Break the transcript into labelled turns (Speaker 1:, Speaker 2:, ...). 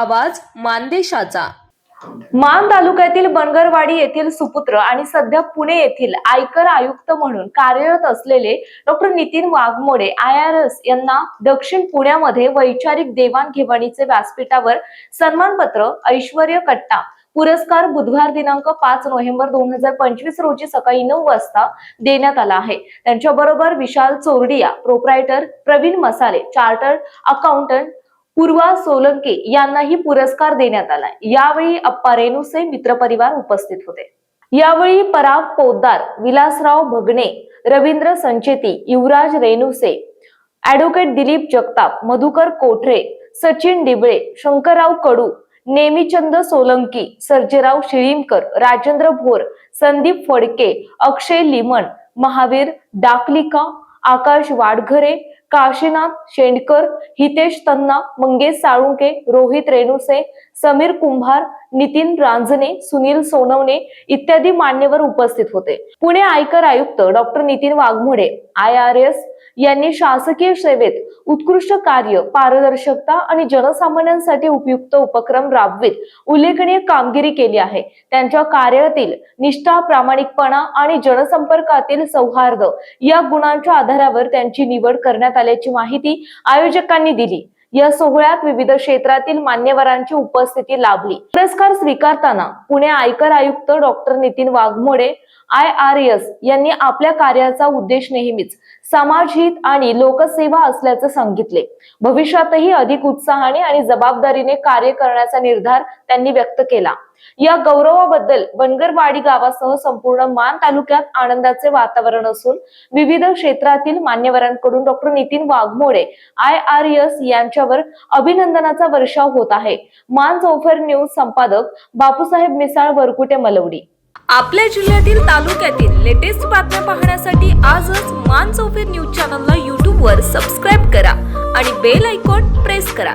Speaker 1: आवाज मानदेशाचा.
Speaker 2: मान तालुक्यातील बनगरवाडी येथील सुपुत्र आणि सध्या पुणे येथील आयकर आयुक्त म्हणून कार्यरत असलेले doctor Nitin Waghmode I R S यांना दक्षिण पुण्यामध्ये वैचारिक देवाणघेवाणीचे व्यासपीठावर सन्मानपत्र ऐश्वर्य कट्टा पुरस्कार बुधवार दिनांक पाच नोव्हेंबर दोन हजार पंचवीस रोजी सकाळी नऊ वाजता देण्यात आला आहे. त्यांच्या बरोबर विशाल चोरडिया प्रोप्रायटर प्रवीण मसाले चार्टर्ड अकाउंटंट पूर्वा सोलंके यांनाही पुरस्कार देण्यात आला. यावेळी अप्पा रेणुसे मित्रपरिवार उपस्थित होते. यावेळी पराग पोद्दार विलासराव भगणे रवींद्र संचेती युवराज रेणुसे ऍडव्होकेट दिलीप जगताप मधुकर कोठरे सचिन डिबळे शंकरराव कडू नेमीचंद सोलंकी सर्जेराव शिळीमकर राजेंद्र भोर संदीप फडके अक्षय लिमण महावीर डाकलिका आकाश वाडघरे काशीनाथ शेंडकर हितेश तन्ना मंगेश साळुंके रोहित रेणुसे समीर कुंभार नितीन रांजने सुनील सोनवणे इत्यादी मान्यवर उपस्थित होते. पुणे आयकर आयुक्त doctor Nitin Waghmode I R S यांनी शासकीय सेवेत उत्कृष्ट कार्य पारदर्शकता आणि जनसामान्यांसाठी उपयुक्त उपक्रम राबवित उल्लेखनीय कामगिरी केली आहे. त्यांच्या कार्यातील निष्ठा प्रामाणिकपणा आणि जनसंपर्कातील सौहार्द या गुणांच्या आधारावर त्यांची निवड करण्यात आल्याची माहिती आयोजकांनी दिली. या सोहळ्यात विविध क्षेत्रातील मान्यवरांची उपस्थिती लाभली. पुरस्कार स्वीकारताना पुणे आयकर आयुक्त doctor Nitin Waghmode I R S यांनी आपल्या कार्याचा उद्देश नेहमीच समाजहित आणि लोकसेवा असल्याचं सांगितले. भविष्यातही अधिक उत्साहाने आणि जबाबदारीने कार्य करण्याचा निर्धार त्यांनी व्यक्त केला. या गौरवाबद्दल बनगरवाडी गावासह संपूर्ण मान तालुक्यात आनंदाचे वातावरण असून विविध क्षेत्रातील मान्यवरांकडून doctor Nitin Waghmode I R S यांच्यावर अभिनंदनाचा वर्षाव होत आहे. मान चौफर न्यूज संपादक बापूसाहेब मिसाळ वरकुटे मलवडी.
Speaker 1: आपल्या जिल्ह्यातील तालुक्यातील लेटेस्ट बातम्या पाहण्यासाठी आजच मान चौफेर न्यूज चॅनलला यूट्यूबवर सबस्क्राईब करा आणि बेल आयकॉन प्रेस करा.